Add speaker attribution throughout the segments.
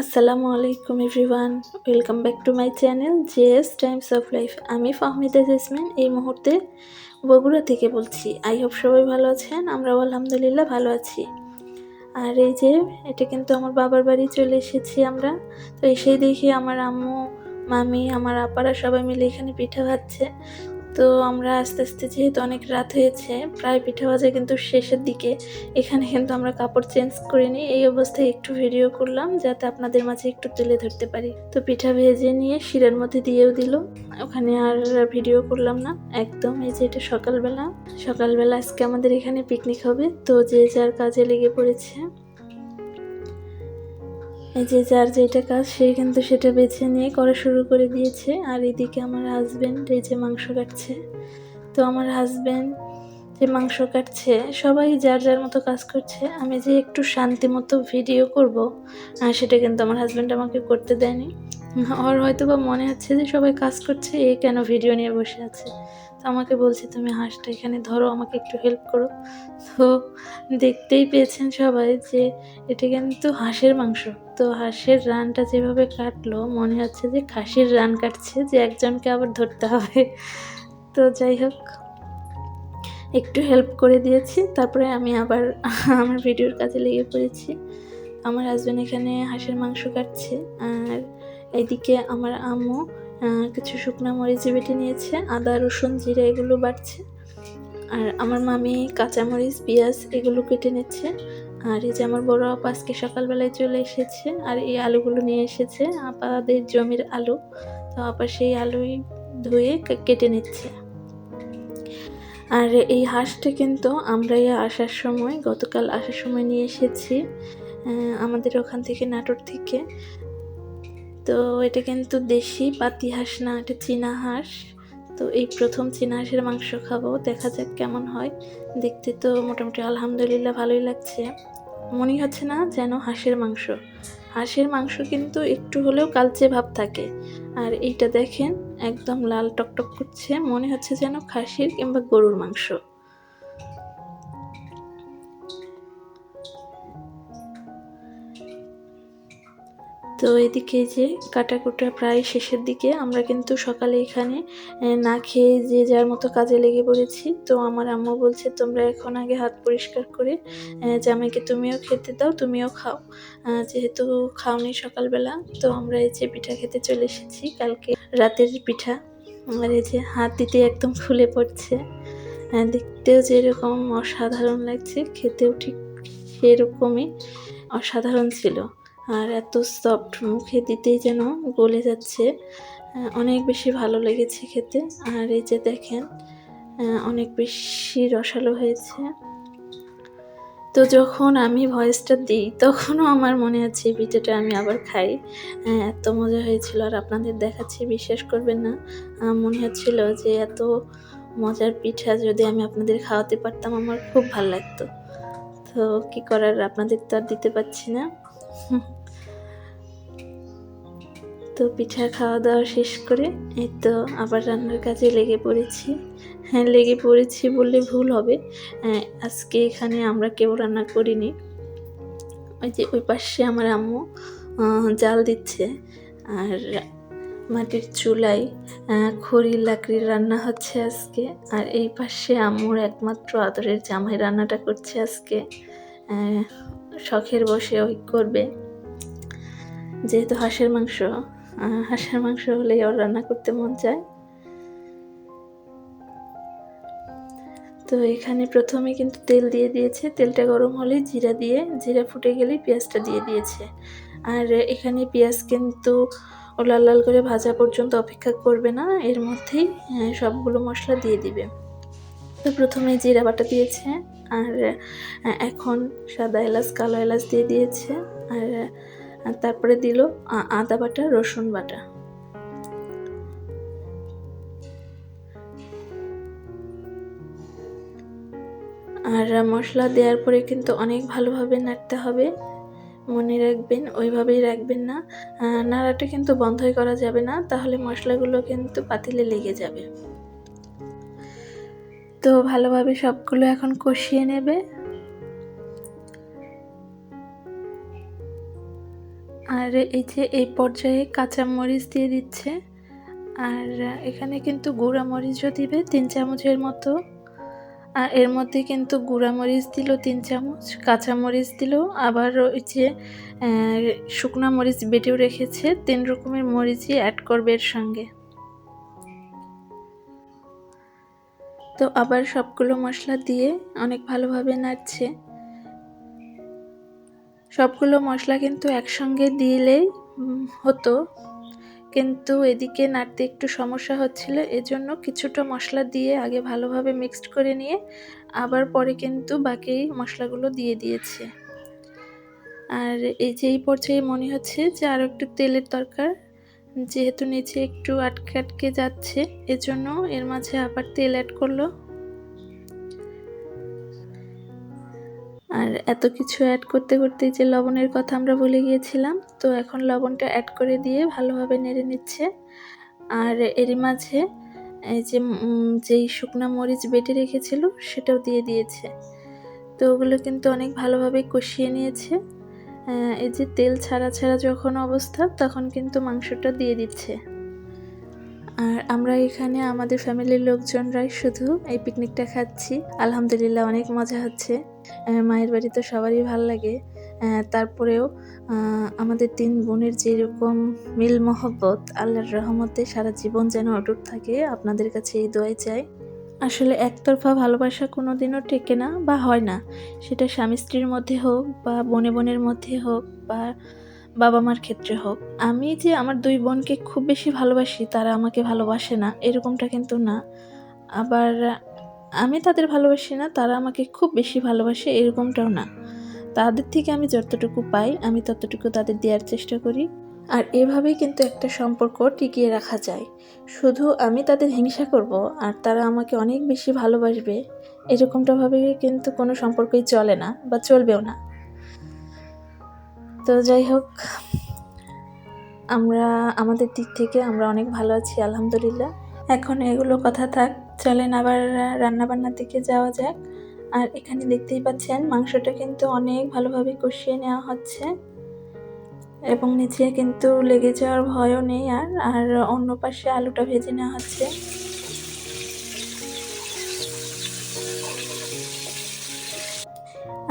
Speaker 1: আসসালামু আলাইকুম everyone, welcome back to my channel JS Times of Life. আমি Fahmida jasmine, এই মুহূর্তে বগুড়া থেকে বলছি। আই হোপ সবাই ভালো আছেন, আমরাও আলহামদুলিল্লাহ ভালো আছি। আর এই যে, এটা কিন্তু আমার বাবার বাড়ি চলে এসেছি আমরা। তো এসেই দেখি আমার আম্মু, মামি, আমার আপারা সবাই মিলে এখানে পিঠা ভাজছে তো আমরা আস্তে আস্তে যেহেতু অনেক রাত হয়েছে, প্রায় পিঠা ভাজা কিন্তু শেষের দিকে। এখানে কিন্তু আমরা কাপড় চেঞ্জ করে নিই। এই অবস্থায় একটু ভিডিও করলাম যাতে আপনাদের মাঝে একটু তুলে ধরতে পারি। তো পিঠা ভেজে নিয়ে শিরার মধ্যে দিয়েও দিল। ওখানে আর ভিডিও করলাম না। একদম এই যে এটা সকালবেলা। সকালবেলা আজকে আমাদের এখানে পিকনিক হবে। তো যে যার কাজে লেগে পড়েছে। এই যে যার যেটা কাজ, সে কিন্তু সেটা বেছে নিয়ে করা শুরু করে দিয়েছে। আর এদিকে আমার হাজব্যান্ড এই যে মাংস কাটছে। তো আমার হাজবেন্ড যে মাংস কাটছে, সবাই যার যার মতো কাজ করছে, আমি যে একটু শান্তি মতো ভিডিও করব, আর সেটা কিন্তু আমার হাজব্যান্ড আমাকে করতে দেয়নি। ওর হয়তো বা মনে হচ্ছে যে সবাই কাজ করছে, এ কেন ভিডিও নিয়ে বসে আছে? তো আমাকে বলছে, তুমি হাঁসটা এখানে ধরো, আমাকে একটু হেল্প করো। তো দেখতেই পেয়েছেন সবাই যে এটা কিন্তু হাঁসের মাংস। তো হাঁসের রানটা যেভাবে কাটলো, মনে হচ্ছে যে খাসির রান কাটছে যে একজনকে আবার ধরতে হবে। তো যাই হোক একটু হেল্প করে দিয়েছি। তারপরে আমি আবার আমার ভিডিওর কাজে লেগে পড়েছি। আমার হাজব্যান্ড এখানে হাঁসের মাংস কাটছে। আর এইদিকে আমার আম্মু কিছু শুকনো মরিচ বেটে নিয়েছে। আদা, রসুন, জিরা এগুলো বাড়ছে। আর আমার মামি কাঁচামরিচ পেঁয়াজ এগুলো কেটে নিচ্ছে। আর এই যে আমার বড় আপা আজকে সকালবেলায় চলে এসেছে। আর এই আলুগুলো নিয়ে এসেছে। আপাদের জমির আলু। তো আপা সেই আলুই ধুয়ে কেটে নিচ্ছে। আর এই হাঁসটা কিন্তু আমরা আসার সময়, গতকাল আসার সময় নিয়ে এসেছি আমাদের ওখান থেকে নাটোর থেকে। তো এটা কিন্তু দেশি পাতি হাঁস না, এটা চীনা হাঁস। তো এই প্রথম চীনা হাঁসের মাংস খাব, দেখা যাক কেমন হয়। দেখতে তো মোটামুটি আলহামদুলিল্লাহ ভালোই লাগছে। মনে হচ্ছে না যেন হাঁসের মাংস। হাঁসের মাংস কিন্তু একটু হলেও কালচে ভাব থাকে। আর এইটা দেখেন, একদম লাল টকটক করছে, মনে হচ্ছে যেন খাসির কিংবা গরুর মাংস। তো এদিকে যে কাটাকুটা প্রায় শেষের দিকে, আমরা কিন্তু সকালে এখানে না খেয়ে যে যার মতো কাজে লেগে পড়েছি। তো আমার আম্মু বলছে, তোমরা এখন আগে হাত পরিষ্কার করে জামাইকে তুমিও খেতে দাও, তুমিও খাও। যেহেতু খাওনি সকালবেলা, তো আমরা এই যে পিঠা খেতে চলে এসেছি কালকে রাতের পিঠা। আর এই যে হাত দিতে একদম ফুলে পড়ছে। দেখতেও যেরকম অসাধারণ লাগছে, খেতেও ঠিক সেরকমই অসাধারণ ছিল। আর এত সফট মুখে দিতেই যেন গলে যাচ্ছে। অনেক বেশি ভালো লেগেছে খেতে। আর এই যে দেখেন অনেক বেশি রসালো হয়েছে। তো যখন আমি ভয়েসটা দিই, তখনও আমার মনে আছে পিঠাটা আমি আবার খাই। এত মজা হয়েছিল আর আপনাদের দেখাচ্ছি, বিশ্বাস করবেন না। মনে হচ্ছিল যে এত মজার পিঠা যদি আমি আপনাদের খাওয়াতে পারতাম, আমার খুব ভালো লাগতো। তো কি করার, আপনাদের তো আর দিতে পারছি না। তো পিঠা খাওয়া দাওয়া শেষ করে এই তো আবার রান্নার কাজে লেগে পড়েছি। হ্যাঁ লেগে পড়েছি বললে ভুল হবে। আহ, আজকে এখানে আমরা কেউ রান্না করিনি। ওই যে ওই পাশে আমার আম্মু জাল দিচ্ছে আর মাটির চুলায় আহ, খড়ির লাকড়ির রান্না হচ্ছে আজকে। আর এই পাশে আম্মুর একমাত্র আদরের জামাই রান্নাটা করছে আজকে। শখের বসে ওই করবে। যেহেতু হাঁসের মাংস হাঁসের মাংস হলে ওর রান্না করতে মন চায়। তো এখানে প্রথমে কিন্তু তেল দিয়ে দিয়েছে। তেলটা গরম হলে জিরা দিয়ে, জিরা ফুটে গেলেই পেঁয়াজটা দিয়ে দিয়েছে। আর এখানে পেঁয়াজ কিন্তু লাল লাল করে ভাজা পর্যন্ত অপেক্ষা করবে না, এর মধ্যেই সবগুলো মশলা দিয়ে দিবে। তো প্রথমে জিরা বাটা দিয়েছে, আর এখন সাদা এলাচ, কালো এলাচ দিয়ে দিয়েছে। আর আহ, তারপরে দিল আদা বাটা রসুন বাটা। আর মশলা দেওয়ার পরে কিন্তু অনেক ভালোভাবে নাড়তে হবে। মনে রাখবেন ওইভাবেই রাখবেন না। নাড়াটা কিন্তু বন্ধই করা যাবে না তাহলে মশলাগুলো কিন্তু পাতিলে লেগে যাবে। তো ভালোভাবে সবগুলো এখন কষিয়ে নেবে। আর এই যে এই পর্যায়ে কাঁচা মরিচ দিয়ে দিচ্ছে। আর এখানে কিন্তু গুঁড়া মরিচও দিবে তিন চামচের মতো। আর এর মধ্যে কিন্তু গুঁড়া মরিচ দিল তিন চামচ, কাঁচা মরিচ দিল। আবার ওই যে শুকনা মরিচ বেটেও রেখেছে। তিন রকমের মরিচই অ্যাড করবে এর সঙ্গে। তো আবার সবগুলো মশলা দিয়ে অনেক ভালোভাবে নাড়ছে। সবগুলো মশলা কিন্তু একসঙ্গে দিলেই হতো। কিন্তু এদিকে নাড়তে একটু সমস্যা হচ্ছিল, এজন্য কিছুটা মশলা দিয়ে আগে ভালোভাবে মিক্সড করে নিয়ে আবার পরে কিন্তু বাকি মশলাগুলো দিয়ে দিয়েছে। আর এই যে এই পর্যায়ে মনে হচ্ছে যে আরও একটু তেলের দরকার, যেহেতু নিচে একটু আটকে আটকে যাচ্ছে, এজন্য এর মাঝে আবার তেল অ্যাড করল। আর এত কিছু অ্যাড করতে করতে যে লবণের কথা আমরা ভুলে গিয়েছিলাম, তো এখন লবণটা অ্যাড করে দিয়ে ভালোভাবে নেড়ে নিচ্ছে। আর এরই মাঝে এই যে যেই শুকনো মরিচ বেটে রেখেছিল, সেটাও দিয়ে দিয়েছে। তো ওগুলো কিন্তু অনেক ভালোভাবে কষিয়ে নিয়েছে। এই যে তেল ছাড়া ছাড়া যখন অবস্থা, তখন কিন্তু মাংসটা দিয়ে দিচ্ছে। আর আমরা এখানে আমাদের ফ্যামিলির লোকজনরাই শুধু এই পিকনিকটা খাচ্ছি। আলহামদুলিল্লাহ অনেক মজা হচ্ছে। মায়ের বাড়ি তো সবারই ভালো লাগে। তারপরেও আমাদের তিন বোনের যেরকম মিল মহব্বত, আল্লাহর রহমতে সারা জীবন যেন অটুট থাকে, আপনাদের কাছে এই দোয়াই চাই। আসলে একতরফা ভালোবাসা কোনো দিনও টেকে না বা হয় না। সেটা স্বামী স্ত্রীর মধ্যে হোক বা বনে বোনের মধ্যে হোক বা বাবা মার ক্ষেত্রে হোক, আমি যে আমার দুই বোনকে খুব বেশি ভালোবাসি, তারা আমাকে ভালোবাসে না, এরকমটা কিন্তু না। আবার আমি তাদের ভালোবাসি না, তারা আমাকে খুব বেশি ভালোবাসে, এরকমটাও না। তাদের থেকে আমি যতটুকু পাই, আমি ততটুকু তাদের দেওয়ার চেষ্টা করি। আর এভাবেই কিন্তু একটা সম্পর্ক টিকিয়ে রাখা যায়। শুধু আমি তাদের হিংসা করব, আর তারা আমাকে অনেক বেশি ভালোবাসবে, এরকমটা ভাবে কিন্তু কোনো সম্পর্কই চলে না, বা চলবেও না। তো যাই হোক, আমরা, আমাদের দিক থেকে আমরা অনেক ভালো আছি, আলহামদুলিল্লাহ। এখন এগুলো কথা থাক, চলেন আবার রান্নাবান্নার দিকে যাওয়া যাক। আর এখানে দেখতেই পাচ্ছেন, মাংসটা কিন্তু অনেক ভালোভাবে কষিয়ে নেওয়া হচ্ছে। এবং নিচে কিন্তু লেগে যাওয়ার ভয়ও নেই আর আর অন্য পাশে আলুটা ভেজে নেওয়া হচ্ছে।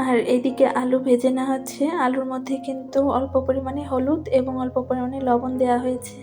Speaker 1: আর এদিকে আলু ভেজে নেওয়া হচ্ছে। আলুর মধ্যে কিন্তু অল্প পরিমাণে হলুদ এবং অল্প পরিমাণে লবণ দেওয়া হয়েছে।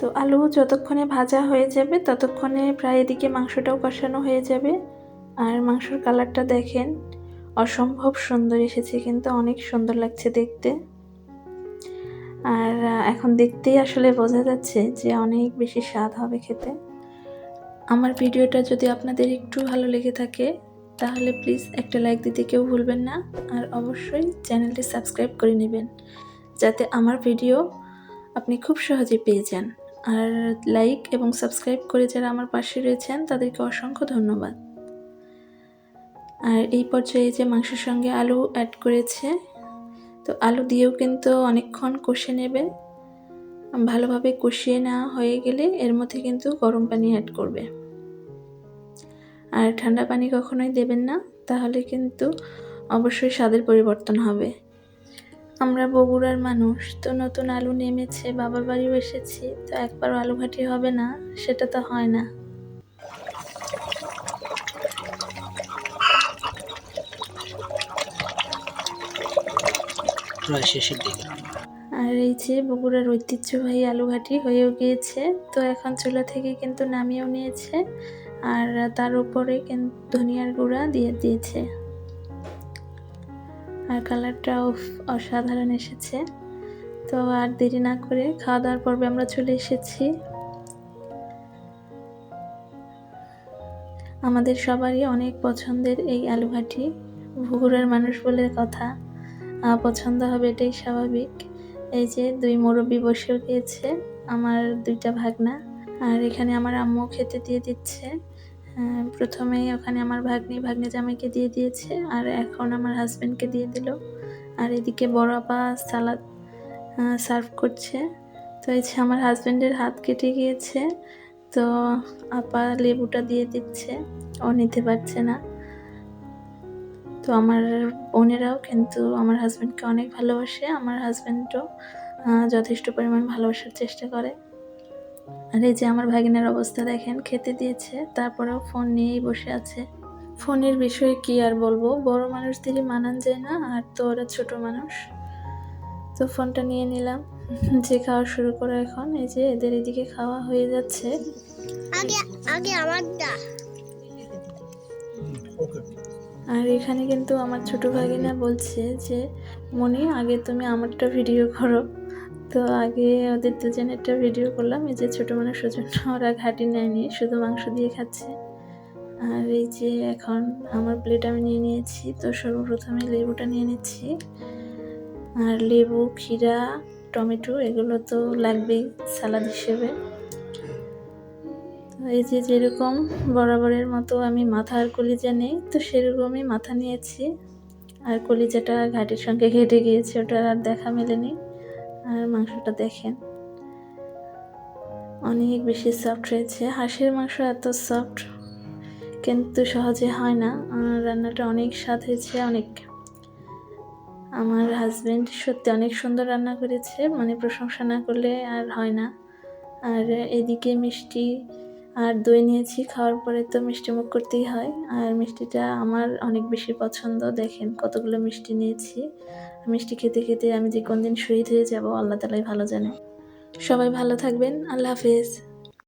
Speaker 1: তো আলু যতক্ষণে ভাজা হয়ে যাবে, ততক্ষণে প্রায় এদিকে মাংসটাও কষানো হয়ে যাবে। আর মাংসর কালারটা দেখেন, অসম্ভব সুন্দর এসেছে, কিন্তু অনেক সুন্দর লাগছে দেখতে। আর এখন দেখতেই আসলে বোঝা যাচ্ছে যে অনেক বেশি স্বাদ হবে খেতে। আমার ভিডিওটা যদি আপনাদের একটু ভালো লেগে থাকে তাহলে প্লিজ একটা লাইক দিতে কেউ ভুলবেন না আর অবশ্যই চ্যানেলটি সাবস্ক্রাইব করে নেবেন যাতে আমার ভিডিও আপনি খুব সহজে পেয়ে যান। আর লাইক এবং সাবস্ক্রাইব করে যারা আমার পাশে রয়েছেন, তাদেরকে অসংখ্য ধন্যবাদ। আর এই পর্যায়ে যে মাংসের সঙ্গে আলু অ্যাড করেছে, তো আলু দিয়েও কিন্তু অনেকক্ষণ কষে নেবে। ভালোভাবে কষিয়ে নেওয়া হয়ে গেলে এর মধ্যে কিন্তু গরম পানি অ্যাড করবে। আর ঠান্ডা পানি কখনোই দেবেন না তাহলে কিন্তু অবশ্যই স্বাদের পরিবর্তন হবে। আমরা বগুড়ার মানুষ তো নতুন আলু নেমেছে বাবার বাড়িও এসেছি তো একবার আলু ঘাটি হবে না সেটা তো হয় না।
Speaker 2: প্রায় শেষের দিকে।
Speaker 1: আর এই যে বগুড়ার ঐতিহ্যবাহী আলুঘাটি হয়েও গিয়েছে তো এখন চুলা থেকে কিন্তু নামিয়েও নিয়েছে। আর তার উপরে ধনিয়ার গুঁড়া দিয়ে দিয়েছে। আর কালারটা অসাধারণ এসেছে। তো আর দেরি না করে খাওয়া দাওয়ার পর্বে আমরা চলে এসেছি। আমাদের সবারই অনেক পছন্দের এই আলু ঘাটি ভুগুরের মানুষ বলে কথা। পছন্দ হবে এটাই স্বাভাবিক। এই যে দুই মুরব্বী বসেও গিয়েছে আমার দুইটা ভাগনা। আর এখানে আমার আম্মু খেতে দিয়ে দিচ্ছে। প্রথমেই ওখানে আমার ভাগ্নি ভাগ্নি জামাইকে দিয়ে দিয়েছে, আর এখন আমার হাজব্যান্ডকে দিয়ে দিল। আর এদিকে বড় আপা সালাদ সার্ভ করছে। তো এই যে আমার হাজব্যান্ডের হাত কেটে গিয়েছে, তো আপা লেবুটা দিয়ে দিচ্ছে, ও নিতে পারছে না। তো আমার বোনেরাও কিন্তু আমার হাজব্যান্ডকে অনেক ভালোবাসে, আমার হাজব্যান্ডও যথেষ্ট পরিমাণ ভালোবাসার চেষ্টা করে। আর এই যে আমার ভাগিনের অবস্থা দেখেন খেতে দিয়েছে তারপরেও ফোন নিয়েই বসে আছে। ফোনের বিষয়ে কি আর বলব? বড় মানুষদেরই মানান যায় না আর তো ওরা ছোট মানুষ। তো ফোনটা নিয়ে নিলাম। যে খাওয়া শুরু করো এখন এই যে এদের এদিকে খাওয়া হয়ে যাচ্ছে।
Speaker 2: আগে আগে আমারটা।
Speaker 1: আর এখানে কিন্তু আমার ছোট ভাগিনা বলছে যে মনে আগে তুমি আমারটা ভিডিও করো। তো আগে ওদের দুজনেরটা ভিডিও করলাম, এই যে ছোটো মানুষ জন্য ওরা ঘাটি নেয়নি, শুধু মাংস দিয়ে খাচ্ছে। আর এই যে এখন আমার প্লেট আমি নিয়ে নিয়েছি, তো সর্বপ্রথমে লেবুটা নিয়ে নিচ্ছি। আর লেবু, ক্ষীরা, টমেটো, এগুলো তো লাগবেই সালাদ হিসেবে। এই যে যেরকম বরাবরের মতো আমি মাথা আর কলিজা নেই, তো সেরকমই মাথা নিয়েছি। আর কলিজাটা ঘাটির সঙ্গে ঘেটে গিয়েছে, ওটা আর দেখা মেলেনি আর মাংসটা দেখেন। অনেক বেশি সফট হয়েছে হাঁসের মাংস এত সফট কিন্তু সহজে হয় না। আর রান্নাটা অনেক স্বাদ হয়েছে, অনেক। আমার হাজব্যান্ড সত্যি অনেক সুন্দর রান্না করেছে মানে প্রশংসা না করলে আর হয় না। আর এদিকে মিষ্টি আর দই নিয়েছি, খাওয়ার পরে তো মিষ্টি মুখ করতেই হয়। আর মিষ্টিটা আমার অনেক বেশি পছন্দ। দেখেন কতগুলো মিষ্টি নিয়েছি। মিষ্টি খেতে খেতে আমি যে কোন দিন শহীদ হয়ে যাব, আল্লাহ তালাই ভালো জানে। সবাই ভালো থাকবেন, আল্লাহ হাফেজ।